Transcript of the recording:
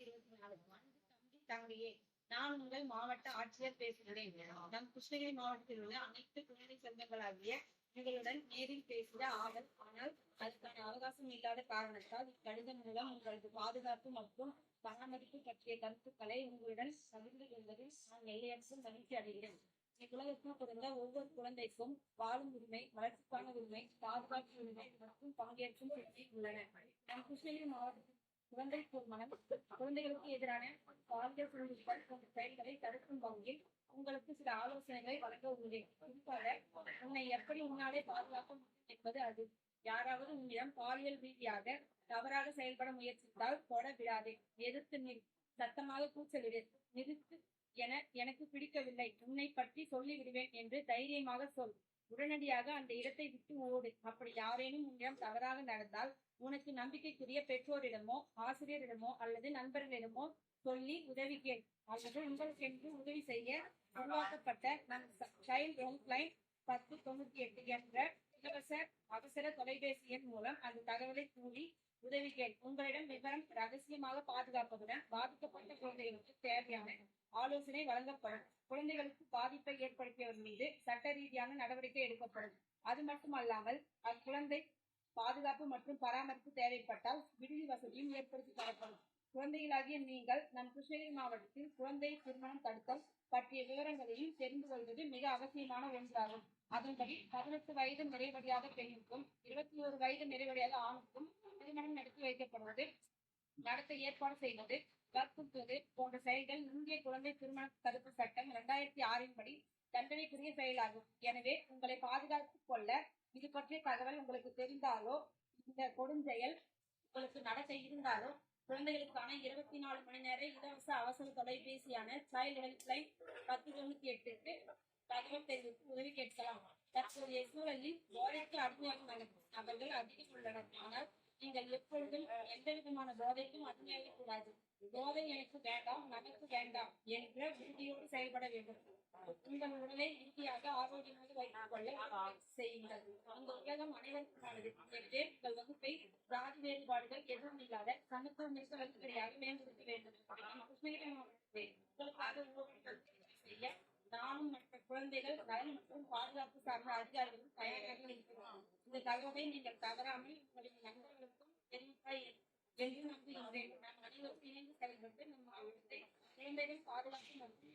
இருபத்தி நாலு அன்பு தம்பி தங்கையே நான் உங்கள் மாவட்ட ஆட்சியர் பேசுகிறேன். நம் கிருஷ்ணகிரி மாவட்டத்தில் உள்ள அனைத்து குழந்தை சொந்தங்களாகிய உங்களுடன் நேரில் பேசிட ஆவல். ஆனால் அதுக்கான அவகாசம் இல்லாத காரணத்தால் இக்கடிதம் மூலம் உங்களது பாதுகாப்பு மற்றும் பராமரிப்பு பற்றிய கருத்துக்களை உங்களுடன் பகிர்ந்து கொள்வதில் நான் எல்லையற்ற மகிழ்ச்சி அடைகிறேன். இவ்வுலகத்தில் பிறந்த ஒவ்வொரு குழந்தைக்கும் வாழும் உரிமை வளர்ச்சிக்கான உரிமை பாதுகாப்பு உரிமை மற்றும் பங்கேற்கும் உரிமை உள்ளன. நம் கிருஷ்ணகிரி மாவட்டத்தில் குழந்தை திருமணம் குழந்தைகளுக்கு எதிரான பாலியல் தொழில்நுட்பம் போன்ற செயல்களை தடுக்கும் வகையில் உங்களுக்கு சில ஆலோசனைகளை வழங்க உள்ளேன். குறிப்பாக உன்னை எப்படி உன்னாலே பாதுகாக்க முடியும் என்பது அது. யாராவது உன்னிடம் பாலியல் ரீதியாக தவறாக செயல்பட முயற்சித்தால் போட விடாதே. எதிர்த்து நில். சத்தமாக கூச்சலிடு. நிறுத்து. என எனக்கு பிடிக்கவில்லை. உன்னை பற்றி சொல்லி விடுவேன் என்று தைரியமாக சொல். உடனடியாக அந்த இடத்தை விட்டு ஓடு. அப்படி யாரேனும் உன்னிடம் தவறாக நடந்தால் உனக்கு நம்பிக்கைக்குரிய பெற்றோரிடமோ ஆசிரியரிடமோ அல்லது நண்பர்களிடமோ சொல்லி உதவி கேள். அல்லது உங்களுக்கென்று உதவி செய்ய உருவாக்கப்பட்ட நம் சைல்ட் ஹெல்ப்லைன் பத்து தொண்ணூத்தி எட்டு என்ற இலவச அவசர தொலைபேசி எண் மூலம் அந்த தகவலை கூறி உதவி கேள். உங்களிடம் விவரம் ரகசியமாக பாதுகாப்பதுடன் பாதிக்கப்பட்ட குழந்தைகளுக்கு தேவையான ஆலோசனை வழங்கப்படும். குழந்தைகளுக்கு பாதிப்பை ஏற்படுத்தியவர் மீது சட்ட ரீதியான நடவடிக்கை எடுக்கப்படும். அது மட்டுமல்லாமல் அக்குழந்தை பாதுகாப்பு மற்றும் பராமரிப்பு தேவைப்பட்டால் விடுதி வசதியும் ஏற்படுத்தி தரப்படும். குழந்தைகளாகிய நீங்கள் நம் கிருஷ்ணகிரி மாவட்டத்தில் குழந்தை திருமணம் தடுத்தல் பற்றிய விவரங்களையும் தெரிந்து கொள்வது மிக அவசியமான ஒன்றாகும். அதன்படி பதினெட்டு வயது நிறைவடையாத பெண்ணுக்கும் இருபத்தி ஒரு வயது நிறைவடையாத ஆணுக்கும் திருமணம் நடத்தி வைக்கப்படுவது நடத்த ஏற்பாடு செய்வது வற்புறுத்துவது போன்ற செயல்கள் இந்திய குழந்தை திருமண தடுப்பு சட்டம் இரண்டாயிரத்தி ஆறின் படி தண்டனைக்குரிய செயலாகும். எனவே உங்களை பாதுகாத்துக் கொள்ள இது பற்றிய தகவல் உங்களுக்கு தெரிந்தாலோ இந்த கொடுஞ்செயல் உங்களுக்கு நடக்க இருந்தாலோ குழந்தைகளுக்கான இருபத்தி நாலு மணி நேர இலவச அவசர தொலைபேசியான சைல்டு ஹெல்ப்லைன் பத்து தொண்ணூத்தி எட்டுக்கு தகவல் தெரிவித்து உதவி கேட்கலாம். தற்போதைய சூழலில் போதைக்கு அடிமையாகும் நபர்கள் அதிகம் உள்ளனர் ஆனால் நீங்கள் எப்பொழுதும் எந்த விதமான போதைக்கும் அடிமையாக கூடாது போதை எனக்கு வேண்டாம் நமக்கு வேண்டாம் என்ற உறுதியோடு செயல்பட வேண்டும். உங்கள் உடலை இறுதியாக ஆரோக்கியமாக வைத்துக் கொள்ள செய்யுங்கள். உங்கள் உலகம் அனைவருக்குமானது. என்று உங்கள் வகுப்பை ஜாதி வேறுபாடுகள் எதுவும் இல்லாத கணக்கு மிக வகுப்படியாக மேம்படுத்த வேண்டும் நாம் கிருஷ்ணகிரி மாவட்டத்தில் உங்களுக்காக ஊழல் செய்ய நானும் மற்ற குழந்தைகள் நலன் மற்றும் பாதுகாப்பு சார்ந்த அதிகாரிகளும் தயாராக இருக்கிறோம் இந்த தகவலை நீங்கள் தவறாமல் உங்களுடைய நண்பர்களுக்கும் தெரிவித்தாய் என்று நம்புகின்றேன் நாம் அனைவரும் இணைந்து செயல்பட்டு நம் மாவட்டத்தை குழந்தைகள் பாதுகாப்பு மற்றும்